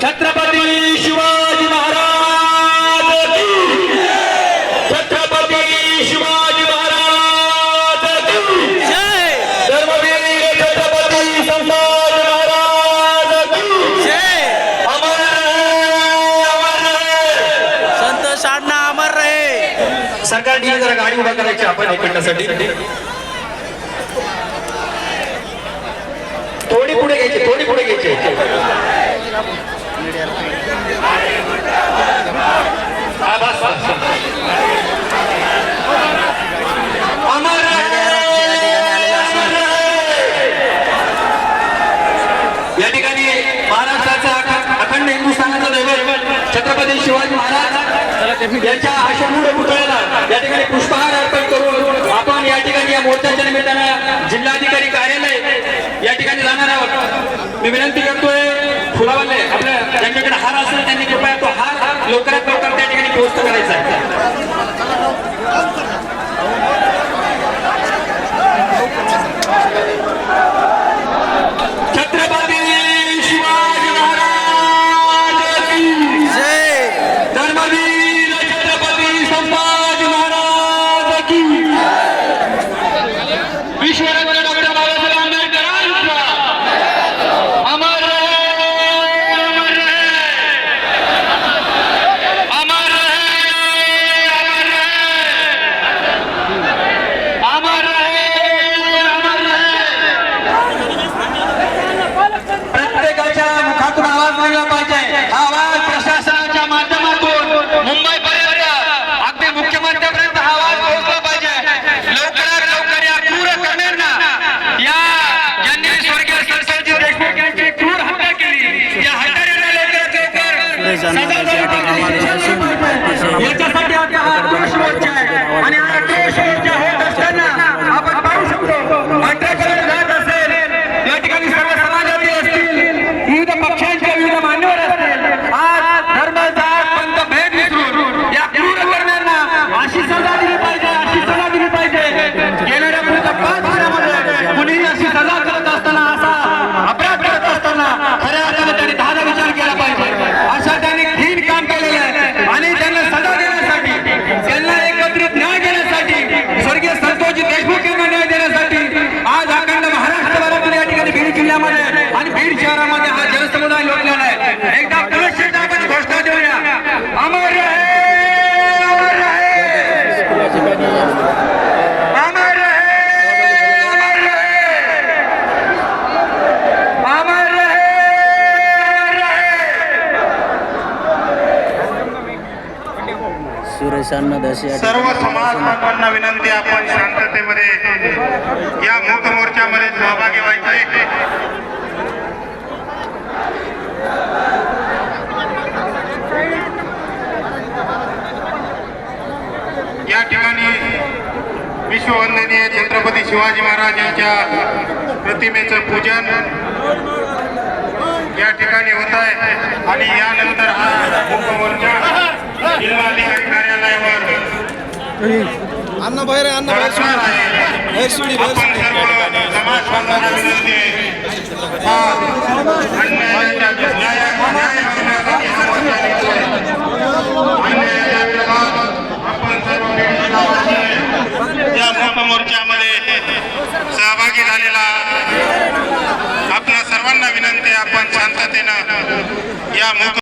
छत्रपती शिवाजी महाराज की छत्रपती शिवाजी महाराज की धर्मवीर छत्रपती संभाजी महाराज की अमर. संत साधना अमर रहे। सरकार जरा गाडी उभा करायची आपण एक मिनिटासाठी. थोडी पुढे घ्यायची थोडी पुढे घ्यायची. हा, या ठिकाणी महाराष्ट्राचा अखंड हिंदुस्थानाचा दैवत छत्रपती शिवाजी महाराज यांच्या अशमूढ पुतळ्याला या ठिकाणी पुष्पहार अर्पण करून आपण या ठिकाणी या मोर्चाच्या निमित्तानं जिल्हाधिकारी कार्यालय या ठिकाणी जाणार आहोत. मी विनंती करतोय फुलावाले आपल्या ज्यांच्याकडे हार असेल त्यांनी कृपया तो हार लवकरात लवकर त्या ठिकाणी पोहोच करायचा आहे. लवकर सजा झाली आणि बीड शहरामध्ये हा जनसमुदाय लोटलेला आहे. एकदा पुनश्च आपण घोषणा देऊया. अमर सर्व समाज बांधवांना विनंती आपण शांततेमध्ये या मूक मोर्चामध्ये सहभागी व्हायचे या ठिकाणी विश्ववंदनीय छत्रपती शिवाजी महाराज यांच्या प्रतिमेचं पूजन या ठिकाणी होत आहे. आणि यानंतर हा जिल्हाधिकारी कार्यालयावर अण्णा बाहेर अण्णा बाहेर सोडी बाहेर सोडी समाज बांधवांना विनंती आहे. सहभागी झालेला आपल्या सर्वांना विनंती आपण शांततेनं या मूक